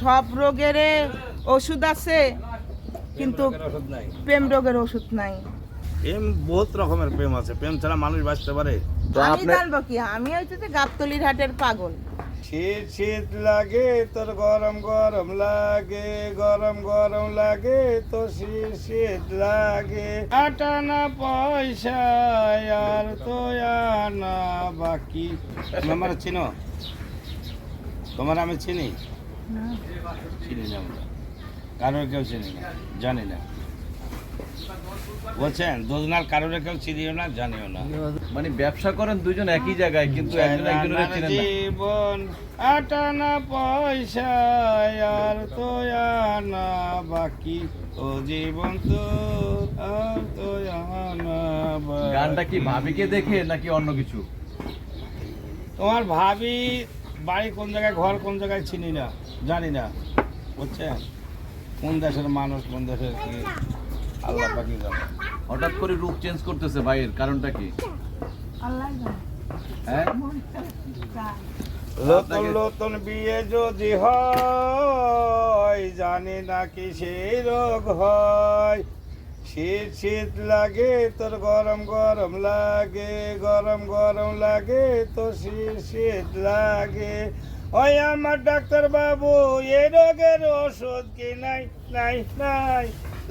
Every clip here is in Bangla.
সব রোগের ওষুধ আছে কিন্তু ওষুধ নাই। প্রেম রোগের ওষুধ নাই। প্রেম বহুত রকমের প্রেম আছে প্রেম ছাড়া মানুষ বাঁচতে পারে। আমি জানব কি? আমি হচ্ছে যে গাবতলির হাটের পাগল। শীত শীত লাগে তোর গরম গরম লাগে গরম গরম লাগে তো শীত শীত লাগে। আটানা পয়সা আর তো আনা বাকি। আমার চিনো? তোমার আমি চিনি? চিনি না আমরা। কারোর কেউ চিনি না জানি না। বলছেন দুজনার কারোর কেউ চিনিও না জানিও না। মানে ব্যবসা করেন দুজন একই জায়গায় কিন্তু একজন একজনের চিনেন না। জীবন আটানা পয়সা আর তো আনা বাকি। ও জীবন তো আর তো আনা। গানটা কি ভাবিকে দেখে নাকি অন্য কিছু? তোমার ভাবি বাড়ি কোন জায়গায় ঘর কোন জায়গায় চিনি না জানি না বুঝছেন? কোন দেশের মানুষ কোন দেশের কি? আল্লাহ পাকি জানে। হঠাৎ করে রূপ চেঞ্জ করতেছে ভাইয়ের কারণটা কি? হ্যাঁ? নতুন নতুন বিয়ে যদি হয় জানি না কি সেই রোগ হয়। শীত শীত লাগে তোর গরম গরম লাগে গরম গরম লাগে তো শীত শীত লাগে। ওই আমার ডাক্তার বাবু এই রোগের ওষুধ কি নাই নাই নাই?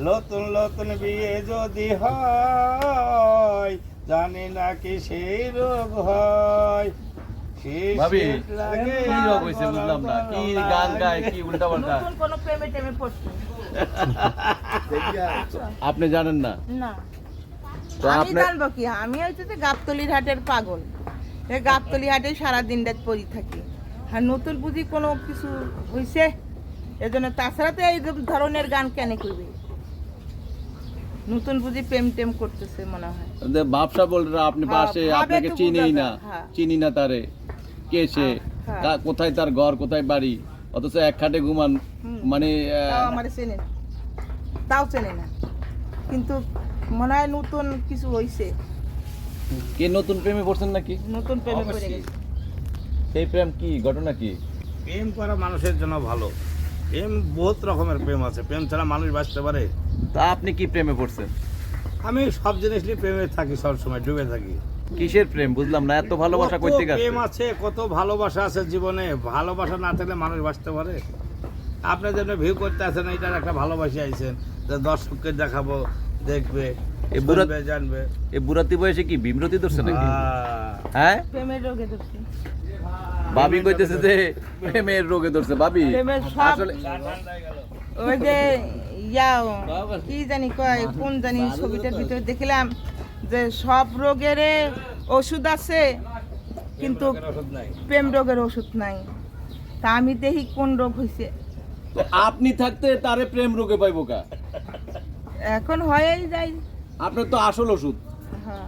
নতুন নতুন বিয়ে যদি হয় জানি না কি সেই রোগ হয়। শীত ভাবি শীত লাগে কি বুঝলাম না কি গান গায় কি উল্টা পাল্টা। নতুন কোনো প্রেমে টেমে পড়ছে। আপনি জানেন না? না। তো আমি আপনি জানব কি? আমি হচ্ছে যে গাবতলির হাটের পাগল। এই গাবতলি হাটে সারা দিন রাত পড়ি থাকি। আর নতুন বুঝি কোনো কিছু হইছে? এজন্য তাছাড়া তো এই ধরনের গান কেন করবে নতুন বুঝি প্রেম টেম করতেছে মনে হয়। বাপসা বলরা আপনি হ্যাঁ, পাশে ভাবে আপনাকে তো চিনেই বোঝা না। যায়, হ্যাঁ। চিনি না তারে। কে সে? হ্যাঁ। কা- কোথায় তার ঘর কোথায় বাড়ি? অথচ এক খাটে ঘুমান মানে আমার চেনে না। তাও চেনে না। কিন্তু মনে হয় নতুন কিছু হইছে। কে নতুন প্রেমে পড়ছেন নাকি? নতুন প্রেমে পড়ে গেছে। সেই প্রেম কি? ঘটনা কি? প্রেম করা মানুষের জন্য ভালো। প্রেম বহুত রকমের প্রেম আছে। প্রেম ছাড়া মানুষ বাঁচতে পারে। তা আপনি কি প্রেমে পড়ছেন? আমি সব জিনিস নিয়ে প্রেমে থাকি সব সময় ডুবে থাকি। কিসের প্রেম? বুঝলাম না এত ভালোবাসা কই থেকে প্রেম আছে কত ভালোবাসা আছে জীবনে। ভালোবাসা না থাকলে মানুষ বাঁচতে পারে? আপনি যেন ভিউ করতে আছেন এটার একটা ভালোবাসি আইছেন যে দর্শককে দেখাবো দেখবে এ বুড়া- জানবে। এই বুড়াতি বয়সে কি বিমরতি ধরছে নাকি? হ্যাঁ? প্রেমের রোগে ধরছে। ভাবি কইতেছে যে প্রেমের রোগে ধরছে ভাবি। আসলে ওই যে ইয়া কি জানি কয় কোন জানি ছবিটার ভিতরে দেখলাম যে সব রোগের ওষুধ আছে কিন্তু প্রেম রোগের ওষুধ নাই। তা আমি দেখি কোন রোগ হয়েছে আপনি থাকতে তারে প্রেম রোগে পাইবো কা? এখন হয়েই যায়। আপনার তো আসল ওষুধ। হ্যাঁ।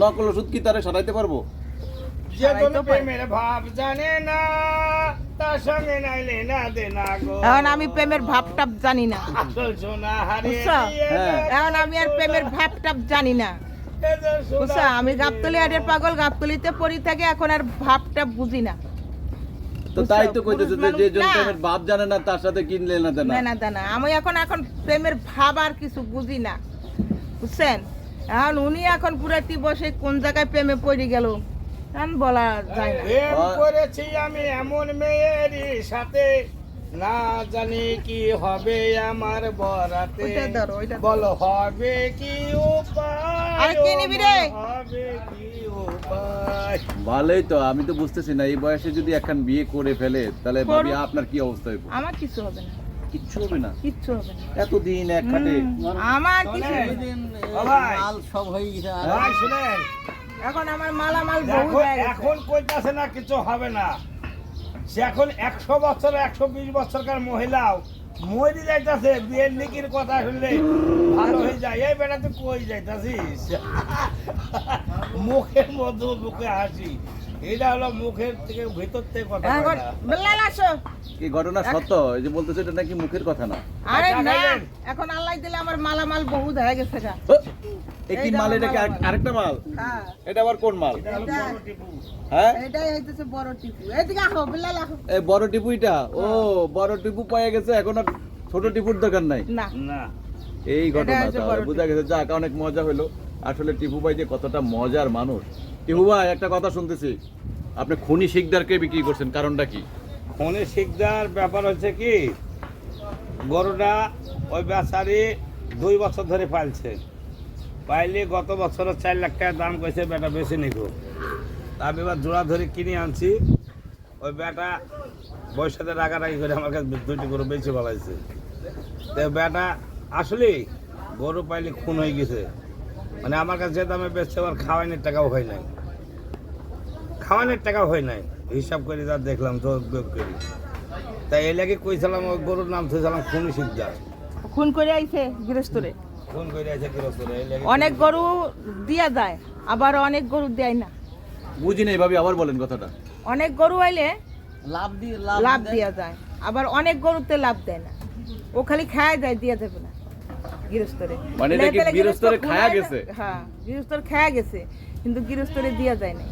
নকল ওষুধ কি তারে সারাইতে পারব? এখন আমি প্রেমের ভাবটাপ জানি না। হ্যাঁ। এখন আমি আর প্রেমের ভাবটাপ জানি না। আমি গাবতলি আডের পাগল গাবতলিতে পড়ি থাকে এখন আর ভাবটা বুঝি না। তো তাই তো? কইতেছে যে যে জন। প্রেমের বাপ জানে না তার সাথে কিনলে না দেনা। না না দানা। আমি এখন এখন প্রেমের ভাব আর কিছু বুঝি না। বুঝছেন? এখন উনি এখন পুরাটি বসে কোন জায়গায় প্রেমে পড়ে গেল এখন বলা যায় না। প্রেম করেছি আমি এমন মেয়েরই সাথে। না জানি কি হবে আমার বরাতে। বলো হবে কি উপায়? আরে কে নিবি রে? হবে কি উপায় ভালোই তো আমি তো বুঝতেছি না এই বয়সে যদি একখান বিয়ে করে ফেলে তাহলে ভাবি আপনার কি অবস্থা হইব? আমার কিছু হবে না। কিচ্ছু হবে না? কিচ্ছু হবে না। এতদিন এক খাটে আমার কিছু ভাই শুনেন। এখন আমার মালামাল বহু এখন। এখন কইতাছে না কিছু হবে না। সে এখন একশো বছর একশো বিশ বছরকার মহিলাও মরি যাইতাছে বিয়ের নিকির কথা শুনলে ভালো হয়ে যায়। এই বেটা তুই কই যাইতাছিস? মুখের মধ্যে মুখে হাসি। এটা হলো মুখের থেকে ভেতর থেকে কথা বেলাল আসো। কি ঘটনা সত্য? এই যে বলতেছে এটা নাকি মুখের কথা না? আরে আচ্ছা, না এখন আল্লাহ দিলে আমার মালামাল বহু হয়ে গেছে গা। এইটা মাল? এটা কি। আরেকটা মাল? হ্যাঁ। এটা আবার কোন মাল? এটা হ্যাঁ? এই বড় টিপুইটা ও বড় টিপু পাওয়া গেছে এখন আর ছোট টিপুর দরকার নাই? না। না। এই ঘটনা বোঝা গেছে। যাক অনেক মজা হলো আসলে টিপু ভাই যে কতটা মজার মানুষ। টিপু ভাই একটা কথা শুনতেছি। আপনি খনি শিকদারকে বিক্রি করছেন কারণটা কি? ফোনে শিকদার ব্যাপার হচ্ছে কি গরুটা ওই বেচারি দুই বছর ধরে পালছে। পাইলে গত বছর চার লাখ টাকা দাম কইছে বেটা বেশি নিকো আমি এবার জোড়া ধরে কিনে আনছি। ওই বেটা বয়সাতে রাগারাগি করে আমার কাছে দুইটি গরু বেশি বলাইছে তো বেটা, আসলে গরু পাইলে খুন হয়ে গেছে। মানে আমার কাছে যে দামে বেচছে আবার খাওয়ানোর টাকাও হয় নাই। খাওয়ানোর টাকাও হয় নাই। হিসাব করে যা, দেখলাম তো যোগ করি তাই এই লাগে কইছিলাম ওই গরুর নাম থইছিলাম খুনি সিদ্ধার খুন করে আইছে গৃহস্থরে অনেক গরু দিয়া যায় আবার অনেক গরু দেয় না। বুঝি না এইভাবে আবার বলেন কথাটা। অনেক গরু আইলে লাভ দিয়ে লাভ দেওয়া যায় আবার অনেক গরুতে লাভ দেয় না। ও খালি খায় দেয় দিয়ে দেবে না। গৃহস্থরে। মানে এটা কি লেগে লেগে গৃহস্থরে খায়া গেছে? হ্যাঁ গৃহস্থর খায়া গেছে কিন্তু গৃহস্থরে দিয়া যায় না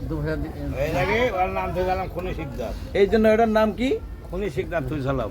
এই লাগে ওর নাম থইছিলাম খুনি সিদ্ধার এই জন্য এটার নাম কি? খুনি সিদ্ধার থইছিলাম